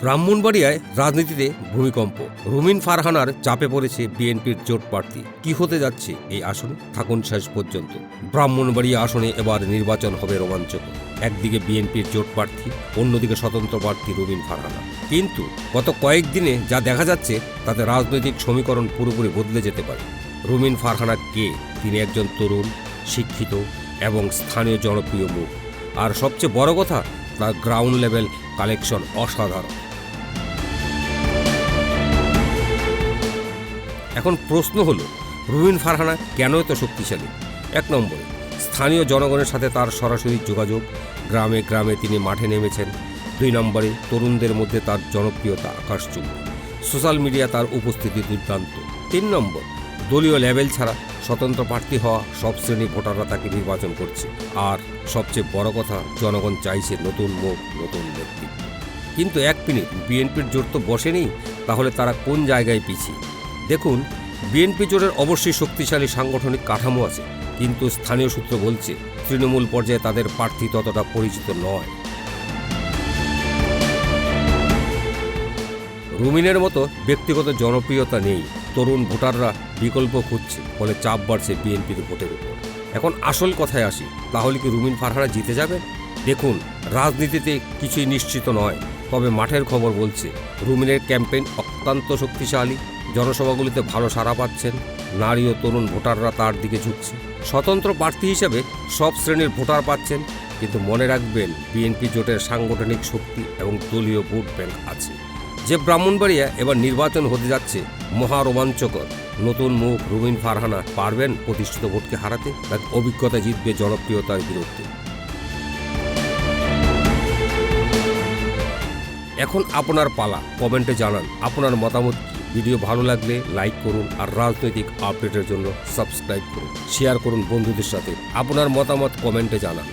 ব্রাহ্মণবাড়িয়ায় রাজনীতিতে ভূমিকম্প। রুমিন ফারহানার চাপে পড়েছে বিএনপির জোট প্রার্থী। কি হতে যাচ্ছে এই আসনে? থাকুন শেষ পর্যন্ত। ব্রাহ্মণবাড়িয়া আসনে এবার নির্বাচন হবে রোমাঞ্চকর একদিকে বিএনপির জোট প্রার্থী, অন্যদিকে স্বতন্ত্র প্রার্থী রুমিন ফারহানা। কিন্তু গত কয়েকদিনে যা দেখা যাচ্ছে, তাতে রাজনৈতিক সমীকরণ পুরোপুরি বদলে যেতে পারে। রুমিন ফারহানা কে? তিনি একজন তরুণ, শিক্ষিত এবং স্থানীয় জনপ্রিয় মুখ। আর সবচেয়ে বড় কথা, তার গ্রাউন্ড লেভেল কালেকশন অসাধারণ। এখন প্রশ্ন হলো, রুবিন ফারহানা কেন এত শক্তিশালী? এক নম্বরে, স্থানীয় জনগণের সাথে তার সরাসরি যোগাযোগ, গ্রামে গ্রামে তিনি মাঠে নেমেছেন। দুই নম্বরে, তরুণদের মধ্যে তার জনপ্রিয়তা আকাশচুম্বী। সোশ্যাল মিডিয়া তার উপস্থিতি দুর্দান্ত। তিন নম্বর, দলীয় লেভেল ছাড়া স্বতন্ত্র প্রার্থী হওয়া সব শ্রেণি ভোটাররা তাকে নির্বাচন করছে। আর সবচেয়ে বড় কথা, জনগণ চাইছে নতুন মুখ, নতুন ব্যক্তি কিন্তু এক মিনিট, বিএনপির জোর তো বসেনি? তাহলে তারা কোন জায়গায় পিছিয়ে? দেখুন, বিএনপি জোটের অবশ্যই শক্তিশালী সাংগঠনিক কাঠামো আছে, কিন্তু স্থানীয় সূত্র বলছে, তৃণমূল পর্যায়ে তাদের প্রার্থী ততটা পরিচিত নয়। রুমিনের মতো ব্যক্তিগত জনপ্রিয়তা নেই, তরুণ ভোটাররা বিকল্প খুঁজছে, ফলে চাপ বাড়ছে বিএনপির ভোটের উপর। এখন আসল কথায় আসি, তাহলে কি রুমিন ফারহানা জিতে যাবে? দেখুন, রাজনীতিতে কিছুই নিশ্চিত নয়, তবে মাঠের খবর বলছে, রুমিনের ক্যাম্পেইন অত্যন্ত শক্তিশালী। জনসভাগুলিতে ভালো সাড়া পাচ্ছেন। নারী ও তরুণ ভোটাররা তার দিকে ঝুঁকছে। স্বতন্ত্র প্রার্থী হিসেবে সব শ্রেণির ভোটার পাচ্ছেন, কিন্তু মনে রাখবেন, বিএনপি জোটের সাংগঠনিক শক্তি এবং দলীয় ভোট ব্যাংক আছে। যে ব্রাহ্মণবাড়িয়া এবার নির্বাচন হতে যাচ্ছে মহারোমাঞ্চকর নতুন মুখ রুমিন ফারহানা পারবেন প্রতিষ্ঠিত ভোটকে হারাতে, তার অভিজ্ঞতা জিতবে জনপ্রিয়তার বিরুদ্ধে। এখন আপনার পালা, কমেন্টে জানান, আপনার মতামত ভিডিও ভালো লাগলে লাইক করুন আর রাজনৈতিক আপডেটের জন্য সাবস্ক্রাইব করুন। শেয়ার করুন বন্ধুদের সাথে। আপনার মতামত কমেন্টে জানান।